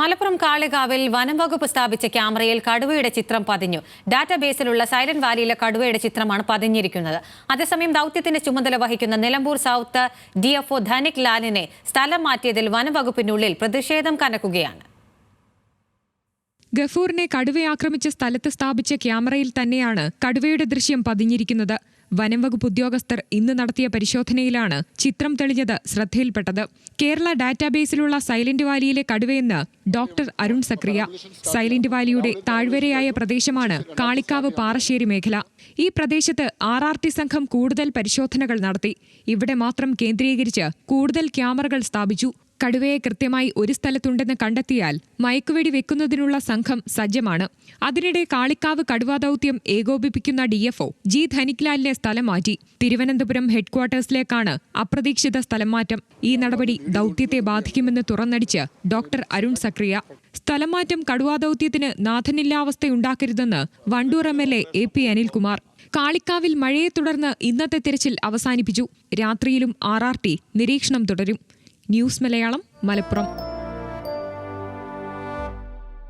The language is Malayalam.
മലപ്പുറം കാളികാവിൽ വനംവകുപ്പ് സ്ഥാപിച്ച ക്യാമറയിൽ കടുവയുടെ ചിത്രം പതിഞ്ഞു. ഡാറ്റാബേസിലുള്ള സൈലന്റ് വാലിയിലെ കടുവയുടെ ചിത്രമാണ് പതിഞ്ഞിരിക്കുന്നത്. അതേസമയം ദൌത്യത്തിന്റെ ചുമതല വഹിക്കുന്ന നിലമ്പൂർ സൗത്ത് ഡിഎഫ്ഒ ധനിക് ലാലിനെ സ്ഥലം മാറ്റിയതിൽ വനംവകുപ്പിനുള്ളിൽ പ്രതിഷേധം കനക്കുകയാണ്. ഗഫൂറിനെ കടുവയാക്രമിച്ച സ്ഥലത്ത് സ്ഥാപിച്ച ക്യാമറയിൽ തന്നെയാണ് കടുവയുടെ ദൃശ്യം പതിഞ്ഞിരിക്കുന്നത്. വനം വകുപ്പ് ഉദ്യോഗസ്ഥർ ഇന്ന് നടത്തിയ പരിശോധനയിലാണ് ചിത്രം തെളിഞ്ഞത് ശ്രദ്ധയിൽപ്പെട്ടത്. കേരള ഡാറ്റാബേസിലുള്ള സൈലന്റ് വാലിയിലെ കടുവയെന്ന് ഡോക്ടർ അരുൺ സക്രിയ. സൈലന്റ് വാലിയുടെ താഴ്വരയായ പ്രദേശമാണ് കാളിക്കാവ് പാറശ്ശേരി മേഖല. ഈ പ്രദേശത്ത് ആർ ആർ ടി സംഘം കൂടുതൽ പരിശോധനകൾ നടത്തി. ഇവിടെ മാത്രം കേന്ദ്രീകരിച്ച് കൂടുതൽ ക്യാമറകൾ സ്ഥാപിച്ചു. കടുവയെ കൃത്യമായി ഒരു സ്ഥലത്തുണ്ടെന്ന് കണ്ടെത്തിയാൽ മയക്കുവെടി വെക്കുന്നതിനുള്ള സംഘം സജ്ജമാണ്. അതിനിടെ കാളിക്കാവ് കടുവാ ദൌത്യം ഏകോപിപ്പിക്കുന്ന ഡിഎഫ്ഒ ജി ധനിക്ലാലിനെ സ്ഥലം മാറ്റി. തിരുവനന്തപുരം ഹെഡ്ക്വാർട്ടേഴ്സിലേക്കാണ് അപ്രതീക്ഷിത സ്ഥലം മാറ്റം. ഈ നടപടി ദൌത്യത്തെ ബാധിക്കുമെന്ന് തുറന്നടിച്ച് ഡോക്ടർ അരുൺ സക്രിയ. സ്ഥലംമാറ്റം കടുവാ ദൌത്യത്തിന് നാഥനില്ലാവസ്ഥയുണ്ടാക്കരുതെന്ന് Wandoor M L A A P Anilkumar. കാളിക്കാവിൽ മഴയെ തുടർന്ന് ഇന്നത്തെ തിരച്ചിൽ അവസാനിപ്പിച്ചു. രാത്രിയിലും ആർ ആർ ടി നിരീക്ഷണം തുടരും. ന്യൂസ് മലയാളം മലപ്പുറം